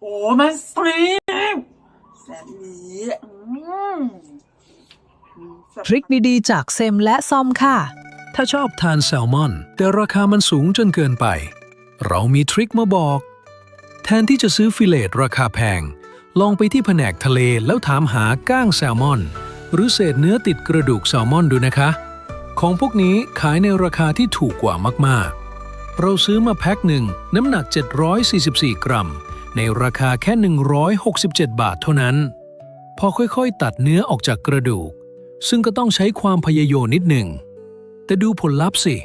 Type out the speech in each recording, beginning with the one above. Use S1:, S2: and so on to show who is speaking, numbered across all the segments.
S1: โอ้มันแซ่บแซ่บนี้อืมแซ่บ
S2: ทริคดีๆ จากเซมและซอมค่ะ
S3: ถ้าชอบทานแซลมอน แต่ราคามันสูงจนเกินไป เรามีทริคมาบอก แทนที่จะซื้อฟิเลตราคาแพง ลองไปที่แผนกทะเลแล้วถามหาก้างแซลมอน หรือเศษเนื้อติดกระดูกแซลมอนดูนะคะ ของพวกนี้ขายในราคาที่ถูกกว่ามากๆ เราซื้อมาแพ็คหนึ่งน้ำหนัก 744 กรัม ในราคาแค่ 167 บาทเท่านั้น พอค่อยๆ ตัดเนื้อออกจากกระดูก ซึ่งก็ต้องใช้ความพยายามนิดหนึ่ง แต่ดูผลลัพธ์สิ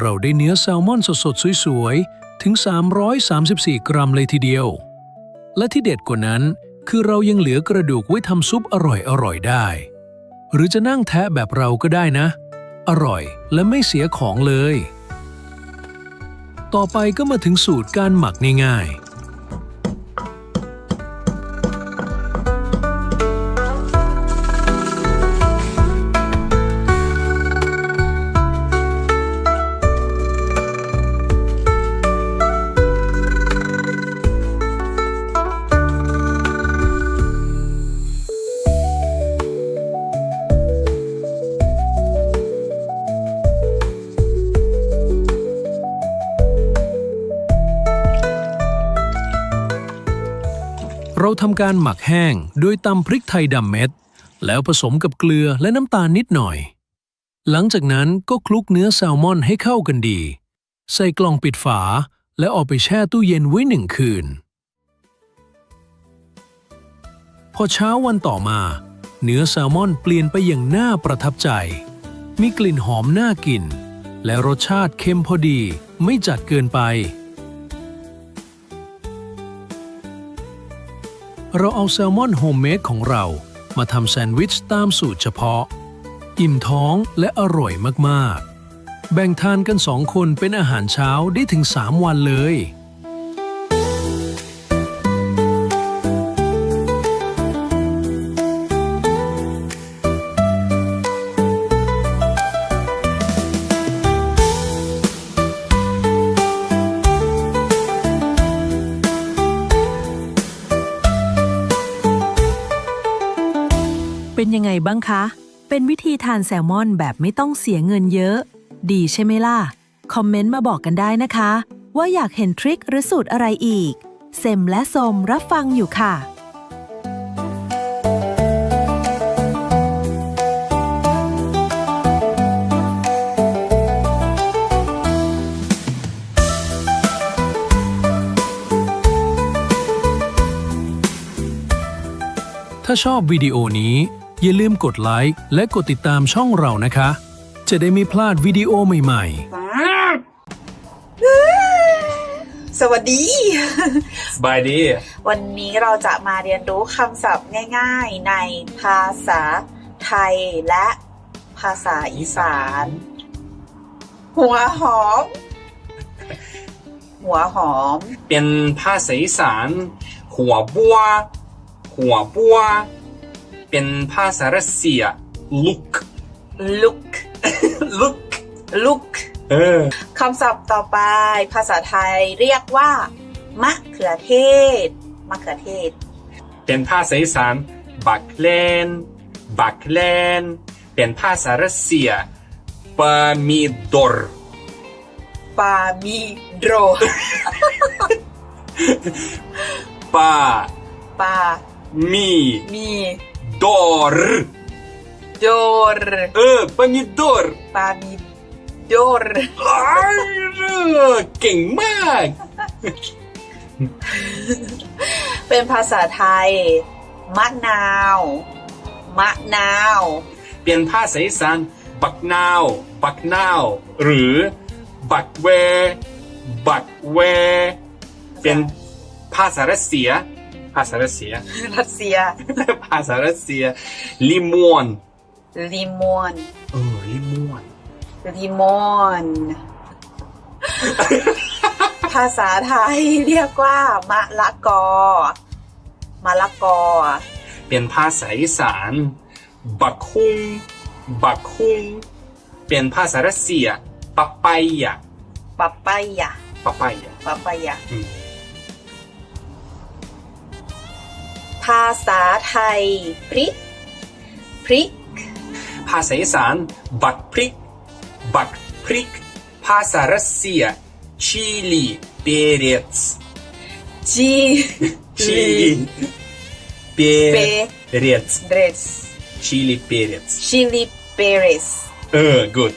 S3: เราได้เนื้อแซลมอนสดๆ สวยๆ ถึง 334 กรัมเลยทีเดียว และที่เด็ดกว่านั้นคือเรายังเหลือกระดูกไว้ทำซุปอร่อยๆได้ หรือจะนั่งแทะแบบเราก็ได้นะ อร่อยและไม่เสียของเลย ต่อไปก็มาถึงสูตรการหมักง่ายๆ ทำการหมักแห้งโดยตำพริกไทยดำเม็ด แล้วผสมกับเกลือและน้ำตาลนิดหน่อย หลังจากนั้นก็คลุกเนื้อแซลมอนให้เข้ากันดี ใส่กล่องปิดฝา และเอาไปแช่ตู้เย็นไว้หนึ่งคืน พอเช้าวันต่อมา เนื้อแซลมอนเปลี่ยนไปอย่างน่าประทับใจ มีกลิ่นหอมน่ากิน และรสชาติเค็มพอดีไม่จัดเกินไป เราเอาแซลมอนโฮมเมดของเรา มาทำแซนด์วิชตามสูตรเฉพาะ อิ่มท้องและอร่อยมากๆ แบ่งทานกันสองคนเป็นอาหารเช้าได้ถึง 3 วันเลย
S2: คะ เป็นวิธีทานแซลมอนแบบไม่ต้องเสียเงินเยอะ ดีใช่ไหมล่ะ คอมเมนต์มาบอกกันได้นะคะ ว่าอยากเห็นทริคหรือสูตรอะไรอีก เซมและสมรับฟังอยู่ค่ะ
S3: ถ้าชอบวิดีโอนี้ อย่าลืมกดไลค์และกดติดตามช่องเรานะคะ จะได้ไม่พลาดวิดีโอใหม่ๆ
S1: แซ่บสวัสดี
S4: สบายดี
S1: วันนี้เราจะมาเรียนรู้คำศัพท์ง่ายๆ ในภาษาไทยและภาษาอีสาน หัวหอม หัวหอม
S4: เป็นภาษาอีสาน หัวบัว หัวบัว เป็นภาษารัสเซีย look
S1: look
S4: look
S1: look
S4: เออ
S1: คำศัพท์ต่อไป ภาษาไทยเรียกว่ามะเขือเทศมะเขือเทศ
S4: เป็นภาษาอีสานบักเลนบักเลนเป็นภาษารัสเซียปามิดอร์
S1: ปามิโดร
S4: ปา
S1: ปา
S4: มิ
S1: มี
S4: ดอร์
S1: โดร
S4: เออปามิดอร์
S1: ปามิโดร
S4: อ้ายเก่งมาก
S1: เป็นภาษาไทย มะนาว มะนาว
S4: เปลี่ยนภาษาอีสานบักนาว บักนาว หรือ บักเว บักเว เป็นภาษารัสเซีย ภาษารัสเซีย
S1: รัสเซีย
S4: ภาษารัสเซีย ลิมวน
S1: ลิมอน
S4: เออลิมวน
S1: ลิมอน ภาษาไทยเรียกว่ามะละกอ มะละกอ
S4: เป็นภาษาอีสานบักคุงบักคุงเป็นภาษารัสเซียปะปายะ
S1: ปะปายะ
S4: ปะปายะ
S1: ปะปายะ ภาษาไทย พริก พริก
S4: ภาษาอีสาน บักพริก บักพริก ภาษารัสเซีย ชิลีเปเรตส์
S1: จี
S4: ชิลีเปเรตส์
S1: เบรส
S4: ชิลีเปเรตส์
S1: ชิลิเปเรส
S4: เออ good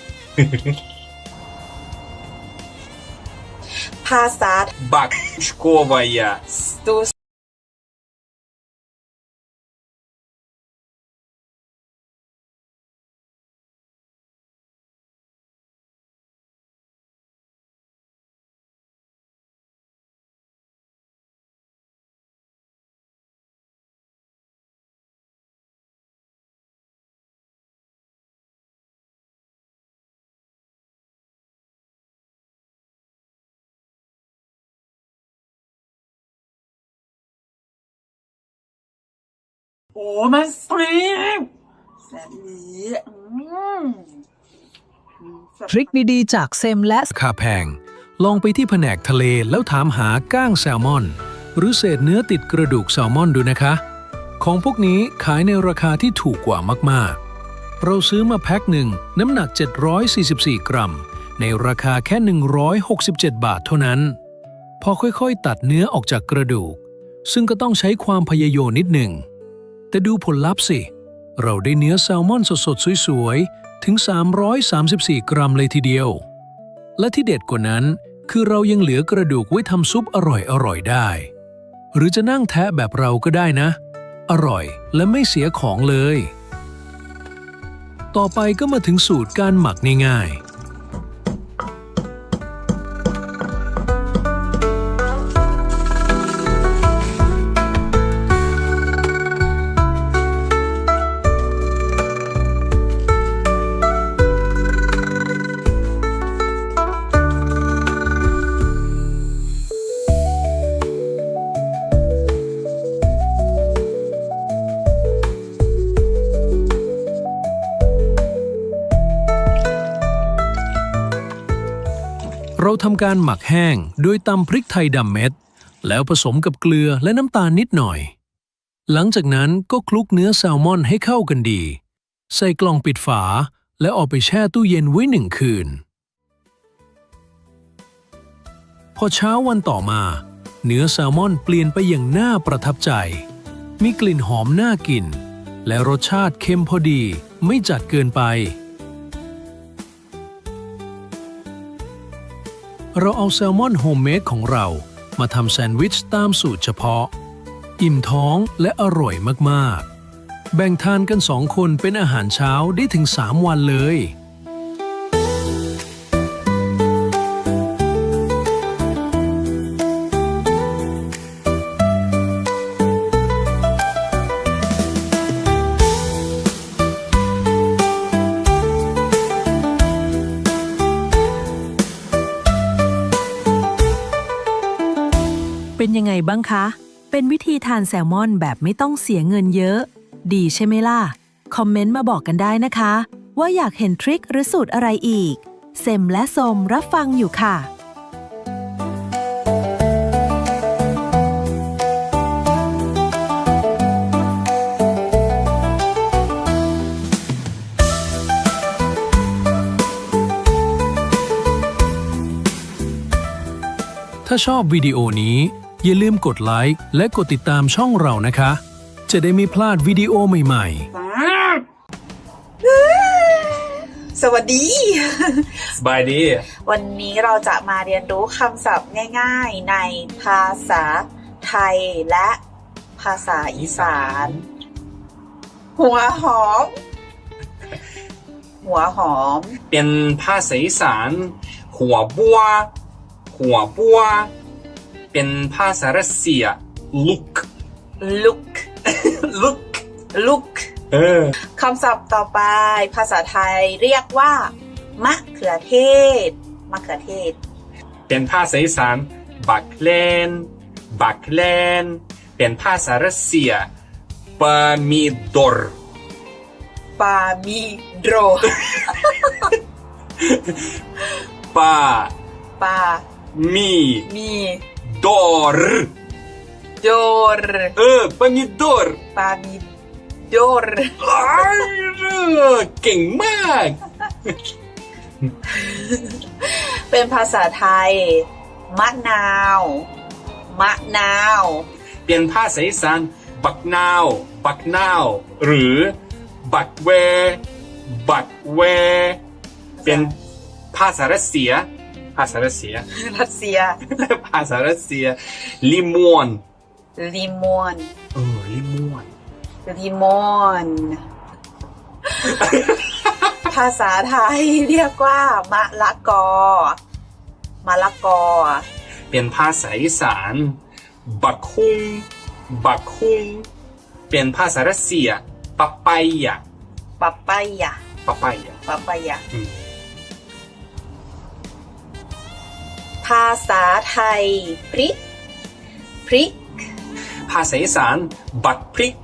S1: ภาษา
S4: บักชโควายา
S1: ตู โอ้มันแซ่บแซ่บนี้อืม
S2: ทริคดีๆจากเซมและ
S3: ราคาแพง ลองไปที่แผนกทะเลแล้วถามหาก้างแซลมอน หรือเศษเนื้อติดกระดูกแซลมอนดูนะคะ ของพวกนี้ขายในราคาที่ถูกกว่ามากๆ เราซื้อมาแพ็คหนึ่งน้ำหนัก 744 กรัม ในราคาแค่ 167 บาทเท่านั้น พอค่อยๆ ตัดเนื้อออกจากกระดูก ซึ่งก็ต้องใช้ความพยายามนิดหนึ่ง แต่ดูผลลัพธ์สิ เราได้เนื้อแซลมอนสดๆ สวยๆ ถึง 334 กรัมเลยทีเดียว และที่เด็ดกว่านั้นคือเรายังเหลือกระดูกไว้ทำซุปอร่อยๆ ได้ หรือจะนั่งแทะแบบเราก็ได้นะ อร่อยและไม่เสียของเลย ต่อไปก็มาถึงสูตรการหมักง่ายๆ ทำการหมักแห้งโดยตำพริกไทยดำเม็ด แล้วผสมกับเกลือและน้ำตาลนิดหน่อย หลังจากนั้นก็คลุกเนื้อแซลมอนให้เข้ากันดี ใส่กล่องปิดฝา และเอาไปแช่ตู้เย็นไว้หนึ่งคืน พอเช้าวันต่อมา เนื้อแซลมอนเปลี่ยนไปอย่างน่าประทับใจ มีกลิ่นหอมน่ากิน และรสชาติเค็มพอดีไม่จัดเกินไป เราเอาแซลมอนโฮมเมดของเรา มาทำแซนด์วิชตามสูตรเฉพาะ อิ่มท้องและอร่อยมากๆ แบ่งทานกันสองคนเป็นอาหารเช้าได้ถึง 3 วันเลย
S2: เป็นยังไงบ้างคะ เป็นวิธีทานแซลมอนแบบไม่ต้องเสียเงินเยอะ ดีใช่ไหมล่ะ คอมเมนต์มาบอกกันได้นะคะ ว่าอยากเห็นทริคหรือสูตรอะไรอีก เซมและสมรับฟังอยู่ค่ะ
S3: ถ้าชอบวิดีโอนี้ อย่าลืมกดไลค์และกดติดตามช่องเรานะคะ จะได้ไม่พลาดวิดีโอใหม่ ๆ
S1: สวัสดี
S4: สบายดี
S1: วันนี้เราจะมาเรียนรู้คำศัพท์ง่าย ๆ ในภาษาไทยและภาษาอีสาน หัวหอม หัวหอม
S4: เป็นภาษาอีสาน หัวบัว หัวบัว เป็นภาษารัสเซีย look
S1: look
S4: look
S1: look
S4: เออ
S1: คำศัพท์ต่อไป ภาษาไทยเรียกว่ามะเขือเทศมะเขือเทศ
S4: เป็นภาษาอีสานบักเลนบักเลนเป็นภาษารัสเซียปามิดอร์
S1: ปามิโดร
S4: ปา
S1: ปา
S4: มิ
S1: มี
S4: ดอร์
S1: โดร
S4: เออปามิดอร์
S1: ปามิโดร
S4: อ้ายเก่งมาก
S1: เป็นภาษาไทย มะนาว มะนาว
S4: เปลี่ยนภาษาอีสานบักนาว บักนาว หรือ บักเว บักเว เป็นภาษารัสเซีย ภาษารัสเซีย
S1: รัสเซีย
S4: ภาษารัสเซีย ลิมวน
S1: ลิมอน
S4: เออลิมวน
S1: ลิมอนภาษาไทยเรียกว่ามะละกอมะละกอ
S4: เป็นภาษาอีสานบักคุงบักคุงเป็นภาษารัสเซียปะปายะ
S1: ปะปายะ
S4: ปะปายะ
S1: ปะปายะาษาไทย พริก พริก
S4: ภาษาอีสาน บักพริก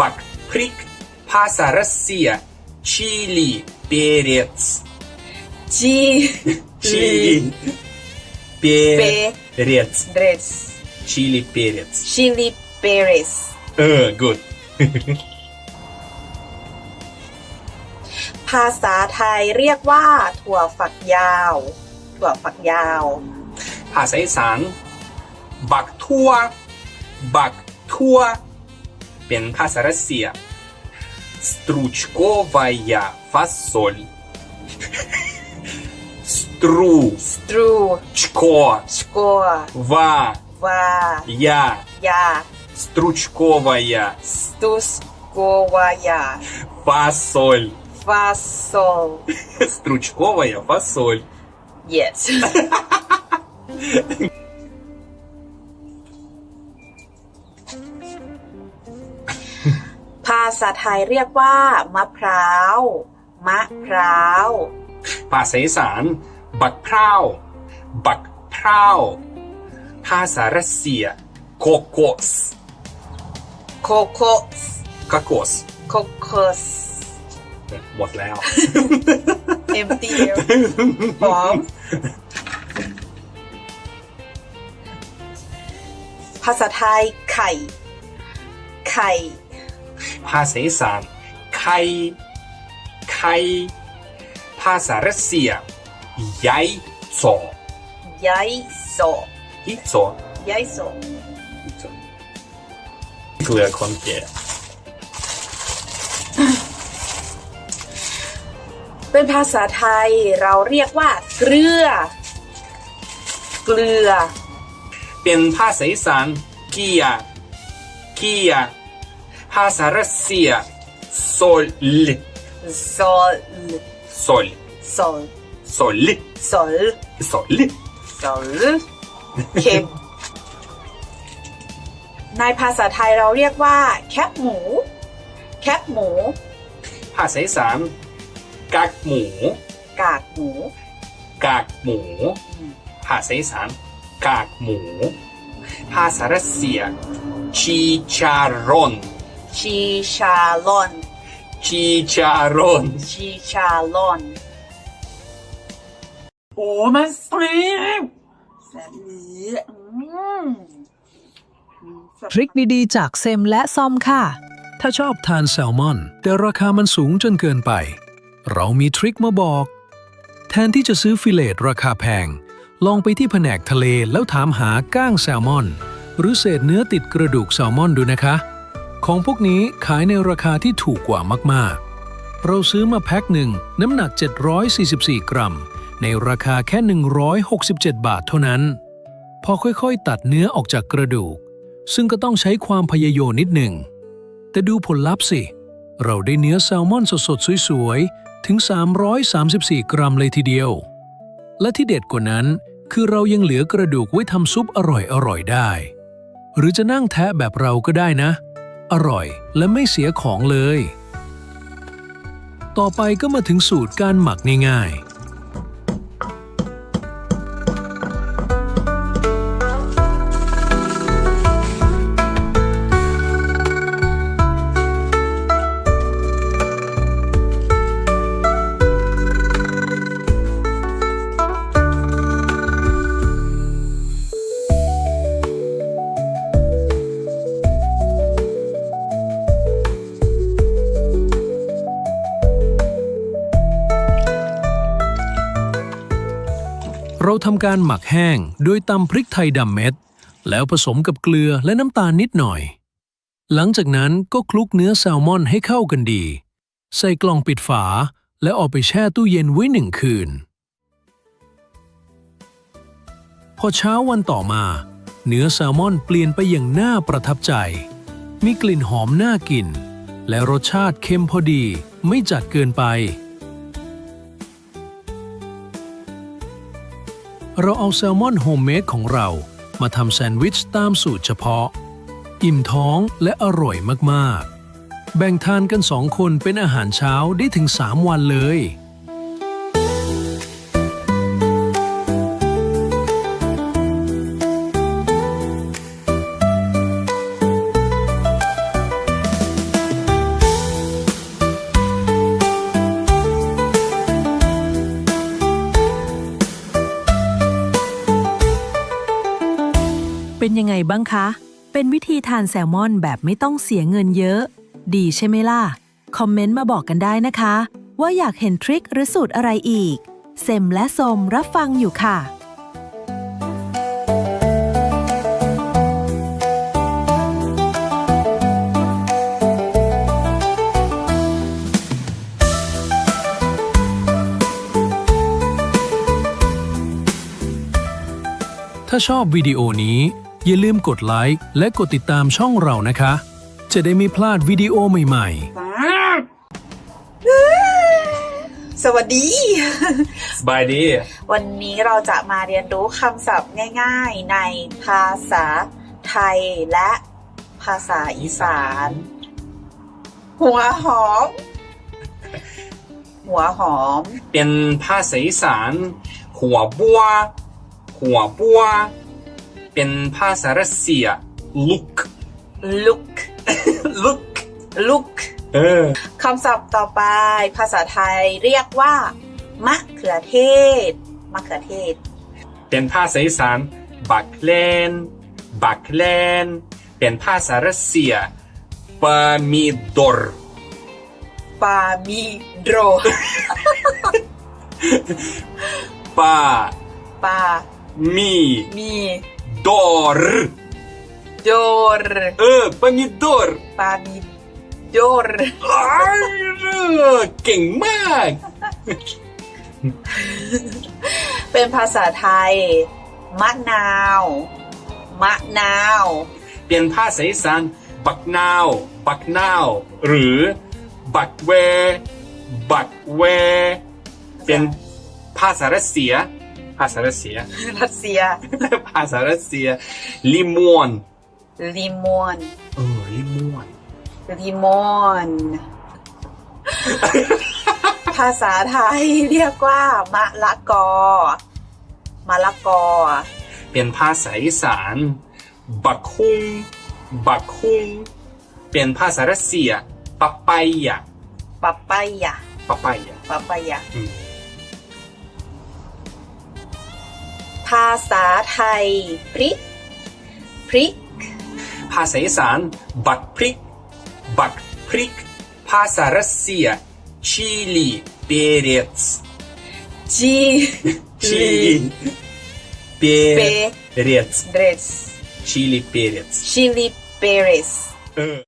S4: บักพริก ภาษารัสเซีย ชิลีเปเรตส์
S1: จี
S4: ชิลีเป
S1: เป
S4: เรตส์
S1: เดรส
S4: ชิลีเปเรตส์
S1: ชิลิเปเรส
S4: เออ good
S1: ภาษาไทยเรียกว่าถั่วฝักยาว ถั่วฝักยาว
S4: ภาษาอีสาน บักทั่ว บักทั่ว เป็นภาษารัสเซีย стручковая фасоль стручко
S1: สตรูสกัว
S4: ва
S1: วา
S4: я
S1: ยา
S4: стручковая
S1: สตุสกัวายา
S4: фасоль
S1: ฟาโซ
S4: стручковая фасоль
S1: yes ภาษาไทยเรียกว่ามะพร้าว มะพร้าว
S4: ภาษาอีสานบักพร้าว บักพร้าว ภาษารัสเซียโคโคส
S1: โคโคส
S4: กโกส
S1: โคโคส
S4: หมดแล้ว
S1: เต็มตีหอม ภาษาไทยไข่ ไข่
S4: ภาษาอีสานไข่ไข่ภาษารัสเซียยายโซ
S1: ย้ายโซ
S4: ยิโซ
S1: ย้ายโซ
S4: เกลือคนแก่
S1: เป็นภาษาไทยเราเรียกว่า เกลือ เกลือ
S4: เป็นภาษาอีสานเกียเกียภาษารัสเซียโซล
S1: โซล
S4: โซล
S1: โซล
S4: โซล
S1: โซล
S4: โซล
S1: โซลเค็มในภาษาไทยเราเรียกว่า แคบหมู แคบหมู
S4: ภาษาอีสาน กากหมู
S1: กากหมู
S4: กากหมู ภาษาอีสานกากหมู ภาษารัสเซียชีชารอน
S1: ชีชาลอน
S4: ชีชารอน
S1: ชีชาลอน โอ้มันแซ่บแซ่บนี้อืม
S2: ทริคดีๆจากเซมและซอมค่ะ
S3: ถ้าชอบทานแซลมอน แต่ราคามันสูงจนเกินไป เรามีทริคมาบอก แทนที่จะซื้อฟิเลตราคาแพง ลองไปที่แผนกทะเลแล้วถามหาก้างแซลมอน หรือเศษเนื้อติดกระดูกแซลมอนดูนะคะ ของพวกนี้ขายในราคาที่ถูกกว่ามากๆ เราซื้อมาแพ็คหนึ่งน้ำหนัก 744 กรัม ในราคาแค่ 167 บาทเท่านั้น พอค่อยๆ ตัดเนื้อออกจากกระดูก ซึ่งก็ต้องใช้ความพยายามนิดหนึ่งแต่ดูผลลัพธ์สิ เราได้เนื้อแซลมอนสดๆ สวยๆ ถึง 334 กรัมเลยทีเดียว และที่เด็ดกว่านั้น คือเรายังเหลือกระดูกไว้ทำซุปอร่อยอร่อยได้ หรือจะนั่งแทะแบบเราก็ได้นะ อร่อยและไม่เสียของเลย ต่อไปก็มาถึงสูตรการหมักง่ายๆ ทำการหมักแห้งโดยตำพริกไทยดำเม็ด แล้วผสมกับเกลือและน้ำตาลนิดหน่อย หลังจากนั้นก็คลุกเนื้อแซลมอนให้เข้ากันดี ใส่กล่องปิดฝา และเอาไปแช่ตู้เย็นไว้หนึ่งคืน พอเช้าวันต่อมา เนื้อแซลมอนเปลี่ยนไปอย่างน่าประทับใจ มีกลิ่นหอมน่ากิน และรสชาติเค็มพอดีไม่จัดเกินไป เราเอาแซลมอนโฮมเมดของเรา มาทำแซนด์วิชตามสูตรเฉพาะ อิ่มท้องและอร่อยมากๆ แบ่งทานกันสองคนเป็นอาหารเช้าได้ถึง 3 วันเลย
S2: เป็นยังไงบ้างคะ เป็นวิธีทานแซลมอนแบบไม่ต้องเสียเงินเยอะ ดีใช่ไหมล่ะ คอมเมนต์มาบอกกันได้นะคะ ว่าอยากเห็นทริคหรือสูตรอะไรอีก เซมและสมรับฟังอยู่ค่ะ
S3: ถ้าชอบวิดีโอนี้ อย่าลืมกดไลค์และกดติดตามช่องเรานะคะ จะได้ไม่พลาดวิดีโอใหม่ ๆ
S1: สวัสดี
S4: สบายดี
S1: วันนี้เราจะมาเรียนรู้คำศัพท์ง่าย ๆ ในภาษาไทยและภาษาอีสาน หัวหอม หัวหอม
S4: เป็นภาษาอีสาน หัวบัว หัวบัว เป็นภาษารัสเซีย look
S1: look
S4: look
S1: look
S4: เออ
S1: คำศัพท์ต่อไป ภาษาไทยเรียกว่ามะเขือเทศมะเขือเทศ
S4: เป็นภาษาอีสานบักเลนบักเลนเป็นภาษารัสเซียปามิดอร์
S1: ปามิโดร
S4: ปา
S1: ปา
S4: มิ
S1: มี
S4: ดอร์
S1: โดร
S4: เออปามิดอร์
S1: ปามิโดร
S4: อ้ายเก่งมาก
S1: เป็นภาษาไทย มะนาว มะนาว
S4: เป็นภาษาอีสานบักนาว บักนาว หรือ บักเว บักเว เป็นภาษารัสเซีย ภาษารัสเซีย
S1: รัสเซีย
S4: ภาษารัสเซียลิมวน
S1: ลิมอน
S4: เออลิมวน
S1: ลิมอนภาษาไทยเรียกว่ามะละกอมะละกอ
S4: เป็นภาษาอีสานบักคุงบักคุงเป็นภาษารัสเซียปะปายา
S1: ปะปายา
S4: ปะปายา
S1: ปะปายา ภาษาไทย พริก พริก
S4: ภาษาอีสานบักพริก บักพริก ภาษารัสเซีย ชิลีเปเรตส์
S1: จี
S4: ชิลีเป
S1: เป
S4: เรตส์
S1: เดรส
S4: ชิลีเปเรตส์
S1: ชิลิเปเรส
S4: เออ